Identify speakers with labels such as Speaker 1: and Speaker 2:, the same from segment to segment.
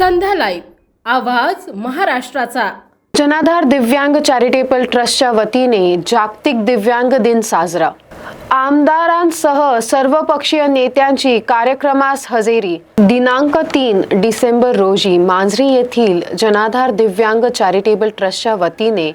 Speaker 1: संध्या live आवाज महाराष्ट्राचा.
Speaker 2: जनाधार दिव्यांग चॅरिटेबल ट्रस्टच्या वतीने जागतिक दिव्यांग दिन साजरा. आमदारांसह सर्वपक्षीय नेत्यांची कार्यक्रमास हजेरी. दिनांक तीन डिसेंबर रोजी मांजरी येथील जनाधार दिव्यांग चॅरिटेबल ट्रस्टच्या वतीने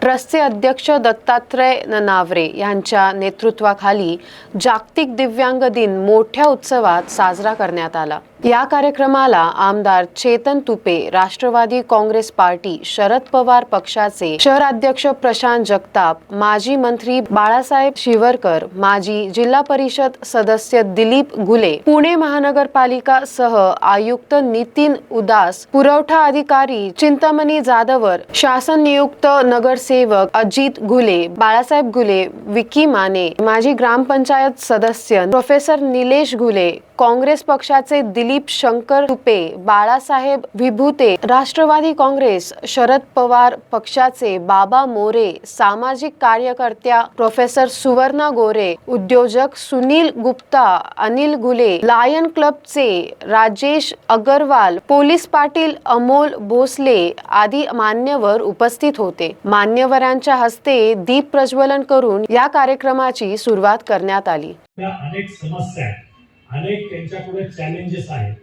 Speaker 2: ट्रस्टचे अध्यक्ष दत्तात्रय ननावरे यांच्या नेतृत्वाखाली जागतिक दिव्यांग दिन मोठ्या उत्सवात साजरा करण्यात आला. या कार्यक्रमाला आमदार चेतन तुपे राष्ट्रवादी काँग्रेस पार्टी शरद पवार पक्षाचे शहराध्यक्ष प्रशांत जगताप माजी मंत्री बाळासाहेब शिवरकर माजी जिल्हा परिषद सदस्य दिलीप घुले पुणे महानगरपालिका सह आयुक्त नितीन उदास पुरवठा अधिकारी चिंतामणी जाधवर शासन नियुक्त नगरसेवक अजित घुले बाळासाहेब घुले विकी माने माजी ग्रामपंचायत सदस्य प्रोफेसर निलेश घुले काँग्रेस पक्षाचे दिलीप शंकर तुपे बाळासाहेब विभूते राष्ट्रवादी काँग्रेस शरद पवार पक्षाचे बाबा मोरे सामाजिक कार्यकर्त्या प्रोफेसर सुवर्णा गोरे उद्योजक सुनील गुप्ता अनिल गुले लायन क्लबचे राजेश अगरवाल पोलीस पाटील अमोल भोसले आदी मान्यवर उपस्थित होते. मान्यवरांच्या हस्ते दीप प्रज्वलन करून या कार्यक्रमाची सुरुवात करण्यात आली.
Speaker 3: त्या अनेक समस्या आहेत. अनेक त्यांच्यापुढे चॅलेंजेस आहेत.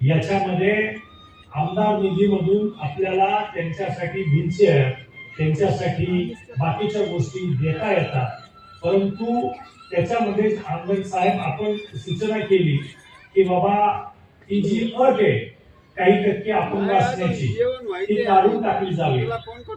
Speaker 3: याच्यामध्ये आमदार निधीमधून आपल्याला त्यांच्यासाठी व्हीलचेअर त्यांच्यासाठी बाकीच्या गोष्टी देता येतात. परंतु त्याच्यामध्ये आमदार साहेब आपण सूचना केली की बाबा ही जी अट आहे काही टक्के अपंग असण्याची ती काढून टाकली जावी.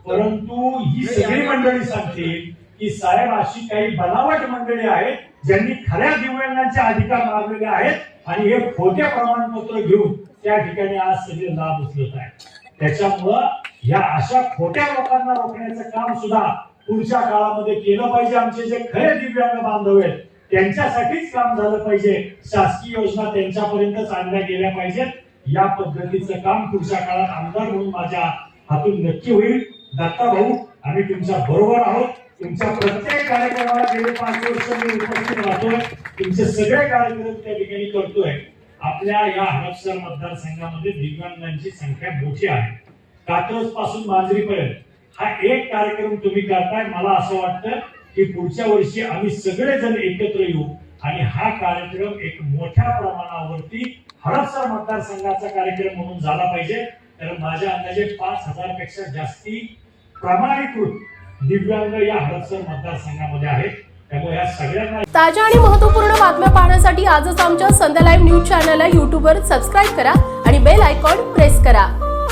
Speaker 3: परंतु ही सगळी मंडळी सांगतील की साहेब अशी काही बनावट मंडळी आहेत ज्यांनी खऱ्या दिव्यांगांचे अधिकार मारलेले आहेत आणि हे खोटे प्रमाणपत्र घेऊन त्या ठिकाणी आज सगळे लाभ उचलत आहेत. त्याच्यामुळं या अशा खोट्या लोकांना रोखण्याचं काम सुद्धा पुढच्या काळामध्ये केलं पाहिजे. आमचे जे खरे दिव्यांग बांधव आहेत त्यांच्यासाठीच काम झालं पाहिजे. शासकीय योजना त्यांच्यापर्यंतच आणल्या गेल्या पाहिजेत. या पद्धतीचं काम पुढच्या काळात आमदार म्हणून माझ्या हातून नक्की होईल. दत्ता भाऊ आम्ही तुमच्या बरोबर आहोत. तुमच्या प्रत्येक कार्यक्रमाला गेले पाच वर्ष मी उपस्थित राहतोय. तुमचे सगळे कार्यक्रम त्या ठिकाणी करतोय. आपल्या या हडपसर मतदारसंघामध्ये दिव्यांगांची संख्या मोठी आहे. कात्रजपासून मांजरीपर्यंत हा एक कार्यक्रम तुम्ही करताय मला असं वाटतं की पुढच्या वर्षी आम्ही सगळेजण एकत्र येऊ आणि हा कार्यक्रम एक मोठ्या प्रमाणावरती हडपसर मतदारसंघाचा कार्यक्रम म्हणून झाला पाहिजे. तर माझ्या अंदाजे पाच हजारपेक्षा जास्ती प्रमाणीकृत दिव्यांग या हडपसर मतदारसंघामध्ये आहेत. त्यामुळे या सगळ्यांना
Speaker 1: ताज्या आणि महत्त्वपूर्ण बातम्या पाहण्यासाठी आजच आमच्या संध्या लाईव्ह न्यूज चॅनलला यूट्यूबवर सबस्क्राईब करा आणि बेल आयकॉन प्रेस करा.